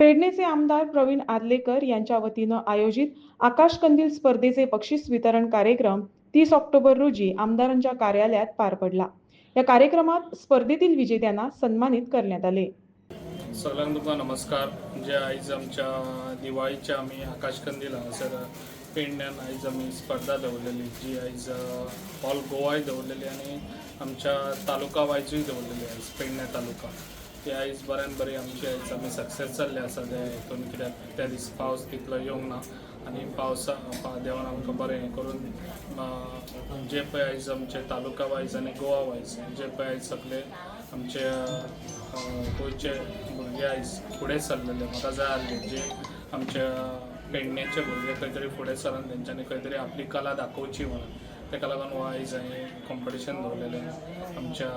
पेडणेचे आमदार प्रवीण आदलेकर यांच्या वतीनं आयोजित आकाश कंदील स्पर्धेचे बक्षीस वितरण कार्यक्रम तीस ऑक्टोबर रोजी आमदारांच्या कार्यालयात पार पडला. या कार्यक्रमात स्पर्धेतील विजेत्यांना सन्मानित करण्यात आले. सगळ्यांक नमस्कार. जे आयज आमच्या दिवाळीच्या आमी आकाशकंदील हांगासर पेडण्यान आयज आमी स्पर्धा दवरलेली जी आयज ऑल गोवाय दवरलेली आनी आमच्या तालुका वायजूय दवरलेली आयज पेडण्या तालुका. ते आयज बऱ्यान बरी आमची आयज आमी सक्सेस जाल्ले आसा ते हितून कित्याक त्या दीस पावस तितलो येवंक ना आनी पावसा देवान आमकां बरें हें करून जे पळय आयज आमचे तालुका वायज आनी गोवा वायज जे पळय आयज सगळे आमचे गोंयचे भुरगे आयज फुडें सरलेले म्हाका जाय आसले जे आमचे पेडणेचे भुरगे खंय तरी फुडें सरून तेंच्यांनी खंय तरी आपली कला दाखोवची म्हणून तेका लागून हो आयज हांवें कॉम्पिटिशन दवरलेलें आमच्या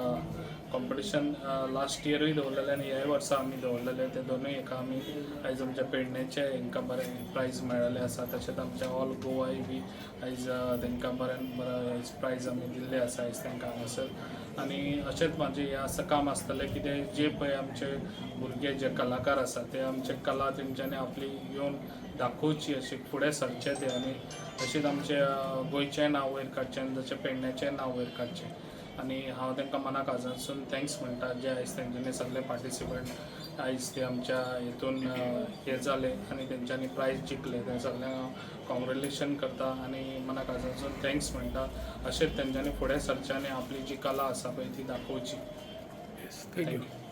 कॉम्पिटिशन लास्ट इयरूय दवरलेलें आनी ह्याय वर्सा आमी दवरलेले ते दोनूय हेका आमी आयज आमच्या पेडणेचे हांकां बरें प्रायज मेळ्ळेले आसा तशेंच आमच्या ऑल गोवाय बी आयज uh, तांकां बरें बरें आयज प्रायज आमी दिल्ले आसा आयज तांकां हांगासर आनी अशेंच म्हाजें हें आसा काम आसतलें कितें जे पळय आमचे भुरगे जे कलाकार आसा ते आमचे कला तेंच्यांनी आपली येवन दाखोवची अशी फुडें सरचे ते. आनी तशेंच आमचे uh, गोंयचें नांव वयर काडचें आनी जशें पेडण्याचें नांव वयर काडचें आनी हांव तांकां मनाक आजून थँक्स म्हणटा जे आयज तेंच्यांनी सगळे पार्टिसिपंट आयज ते आमच्या हितून हे जाले आनी तेंच्यांनी प्रायज जिखले ते सगळ्यांक हांव कॉंग्रेच्युलेशन करता आनी मनाक आजून थँक्स म्हणटा अशेंच तेंच्यांनी फुडें सरचें आनी आपली जी कला आसा पळय ती दाखोवची थँक्यू